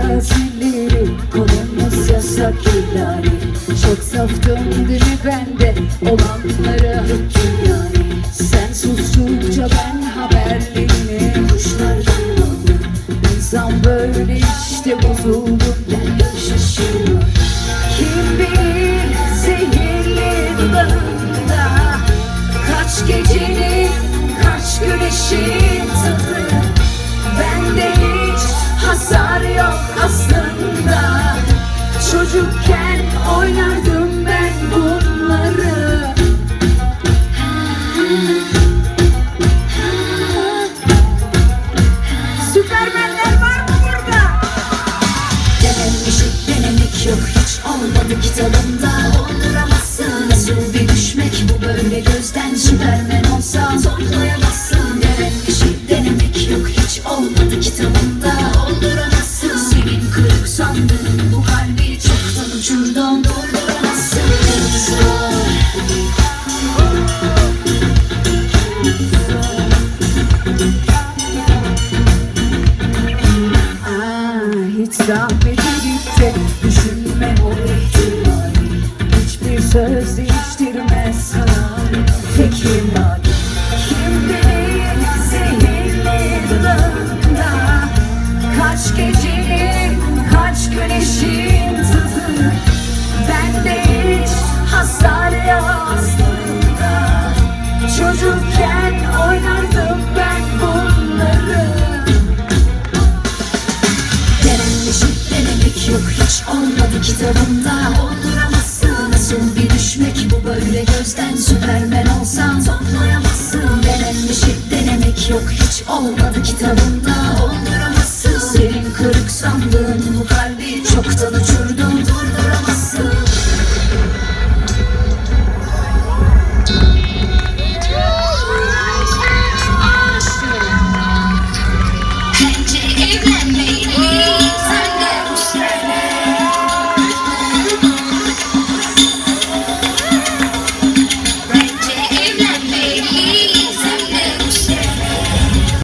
arazileri Konumuz yasak ihlali Çok saf döndü bende Olanlara hüküm yani. Sen sustukça ben haberlerine Kuşlar yanıldı İnsan böyle işte bozuldu Gel gör şaşırma Kim bilir zehirli dudağında Kaç gecenin kaç güneşin aslında. Çocukken oynardım ben bunları. Süpermenler var mı burada? Denemiş denemek yok. Hiç olmadı kitabımda Olduramazsın. Nasıl bir düşmek? Bu böyle gözden Süpermen olsan toplayamazsın hiç zahmet edip de düşünme o ihtimali Hiçbir söz değiştirmez sana. Fikrim var Kim bilir zehirli dudağında Kaç gecenin olmadı kitabımda Olduramazsın nasıl bir düşmek? Bu böyle gözden Süpermen olsan toplayamazsın Denemiş denemek yok. Hiç olmadı kitabımda